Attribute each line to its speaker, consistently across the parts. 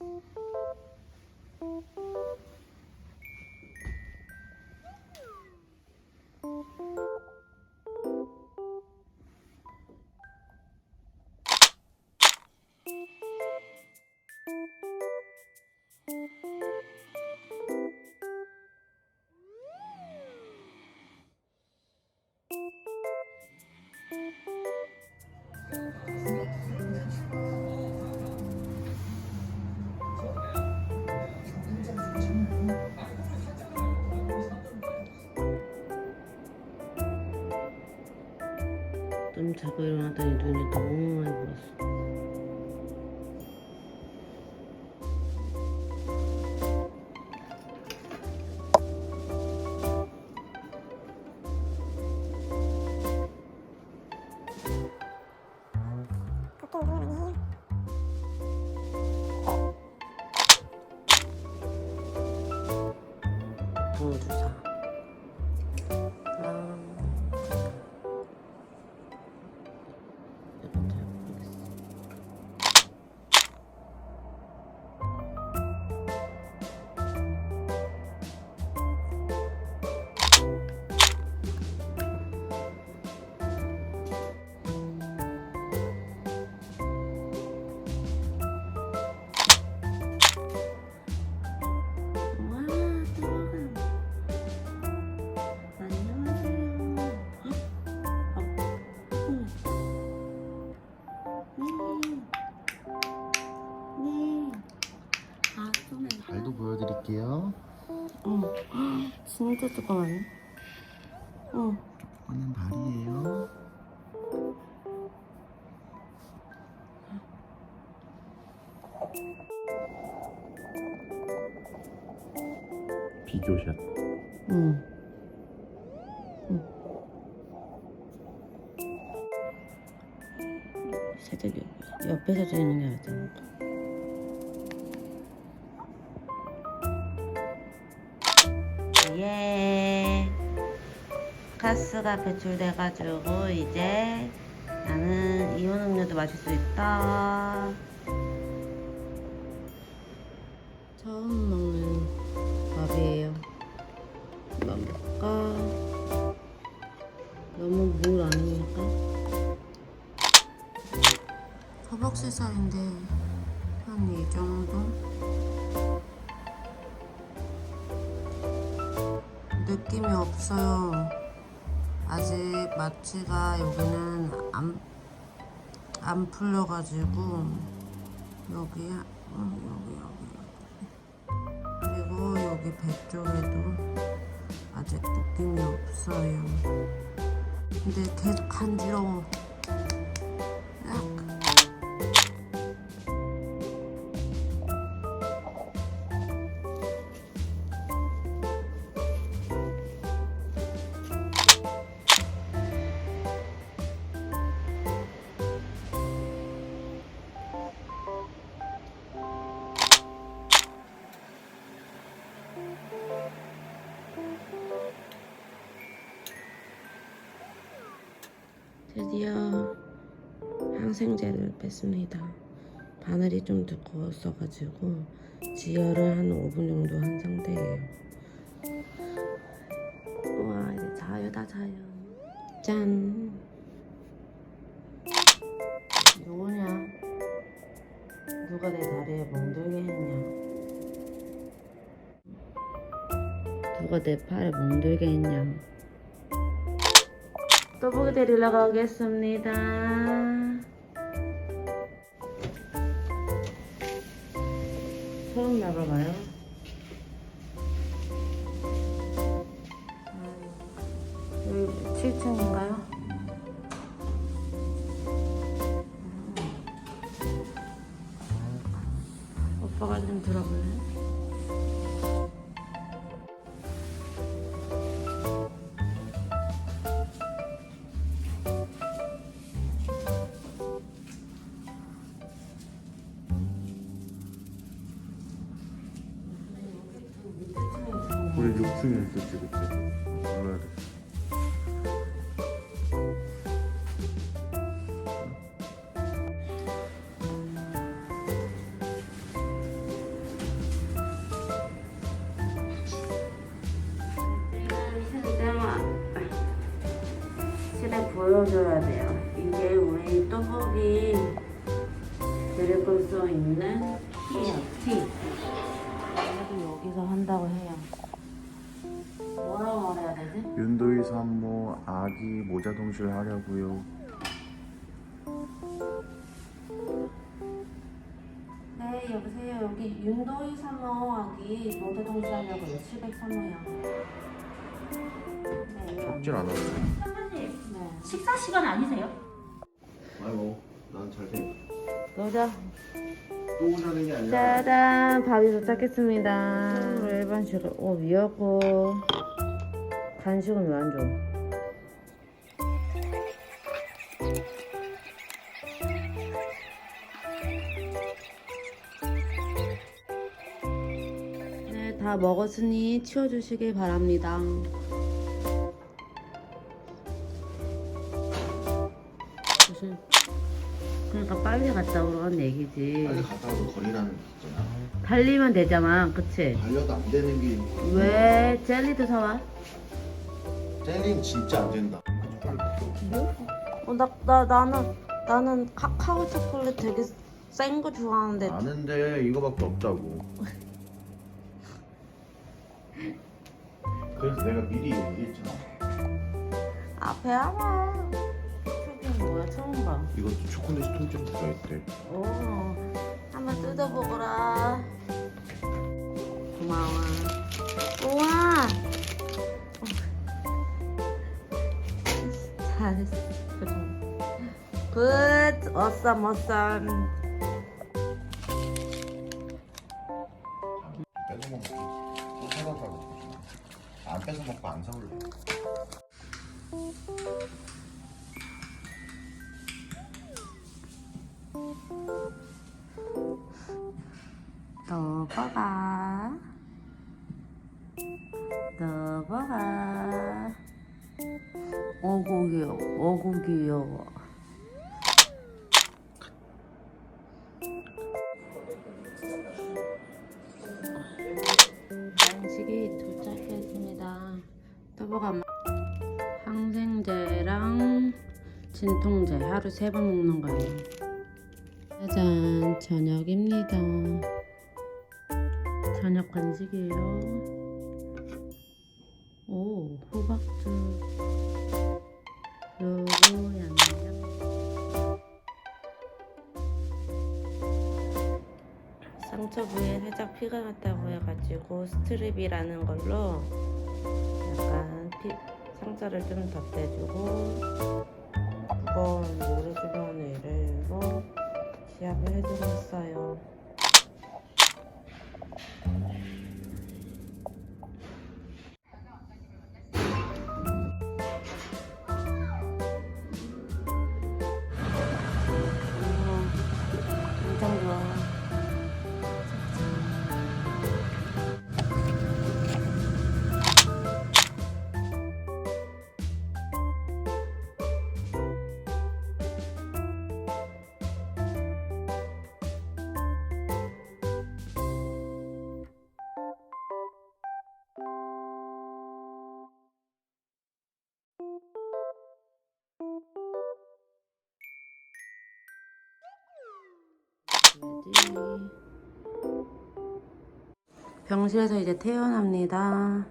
Speaker 1: Thank you. 좀 자고 일어나더니 눈이 너무 많이 부었어.
Speaker 2: 드릴게요.
Speaker 1: 어. 진짜 조그마네. 어.
Speaker 2: 조그마한 발이에요. 비교샷.
Speaker 1: 응. 응. 새들이 옆에서 들리는 게 낫잖아. 가스가 배출돼가지고 이제 나는 이온 음료도 마실 수 있다. 처음 먹는 밥이에요. 이만 볼까? 너무 물 아닙니까? 허벅지 살인데 한 이 정도? 느낌이 없어요. 아직 마취가 여기는 안, 안 풀려가지고 여기, 어, 여기, 여기, 여기. 그리고 여기 배 쪽에도 아직 느낌이 없어요. 근데 계속 간지러워. 드디어 항생제를 뺐습니다. 바늘이 좀 두꺼웠어가지고 지혈을 한 5분 정도 한 상태예요. 우와 이제 자유다 자유. 짠. 누구냐? 누가 내 다리에 멍들게 했냐? 누가 내 팔에 멍들게 했냐? 또보기 데리러 가겠습니다. 처음 나가봐요. 여기 7층인가요? 오빠가 좀 들어볼래?
Speaker 2: 있으면 그치 그치 눌러야 돼
Speaker 1: 보여줘야 돼요. 이게 우리 떡볶이 드래곤성 있는 티요, 티.
Speaker 2: 아기 모자 동실 하려고요.
Speaker 1: 네, 여보세요. 여기 윤도희 산모하기 모두 동시하려고요. 703호요. 네,
Speaker 2: 적질 않았어요.
Speaker 3: 사장님
Speaker 1: 네.
Speaker 3: 식사 시간 아니세요?
Speaker 2: 아이고, 난 잘생.
Speaker 1: 노자.
Speaker 2: 또 오자는 게 아니라.
Speaker 1: 짜잔 밥이 도착했습니다 일반식으로 오 미역국 간식은 왜 안 줘? 다 먹었으니 치워주시길 바랍니다. 무슨 그러니까 빨리 갔다 오라는 얘기지.
Speaker 4: 빨리 갔다 와도 거리라는 게 있잖아.
Speaker 1: 달리면 되잖아, 그치?
Speaker 4: 달려도 안 되는 게.
Speaker 1: 왜 젤리도 사와?
Speaker 4: 젤리는 진짜 안 된다.
Speaker 1: 어, 나, 나, 나는, 나는 카카오 초콜릿 되게 센 거 좋아하는데.
Speaker 4: 아는데 이거밖에 없다고. 그래서 내가 미리 얘기했잖아.
Speaker 1: 앞에 알아. 저게 뭐야, 처음 봐.
Speaker 4: 이것도 초콜릿 통째로 들어있대.
Speaker 1: 오, 한번 뜯어보거라. 고마워. 우와! 잘했어. 굿! 어썸, 어썸.
Speaker 4: 뺏어 먹고 또 사달라고. 안 뺏어 먹고 안 사올래.
Speaker 1: 넘어가. 넘어가. 어구 귀여워 어구 귀여워 진통제 하루 세 번 먹는 거예요 짜잔 저녁입니다 저녁 간식이에요. 오, 호박죽. 요거 양념. 상처 부위에 살짝 피가 났다고 해가지고 스트립이라는 걸로 약간 피, 상처를 좀 덧대주고 무거운 요리주변 위로 시합을 해주고 있어요. 병실에서 이제 퇴원합니다.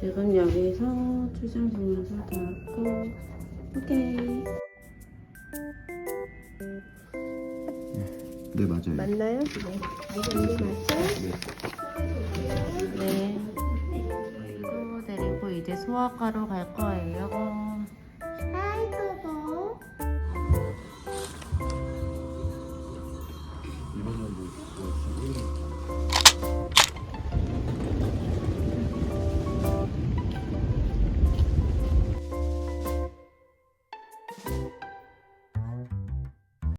Speaker 1: 지금 여기서 출장 증명서 다 왔고, 오케이.
Speaker 4: 네 맞아요.
Speaker 5: 맞나요?
Speaker 1: 네. 이거 데리고 이제 소아과로 갈 거예요.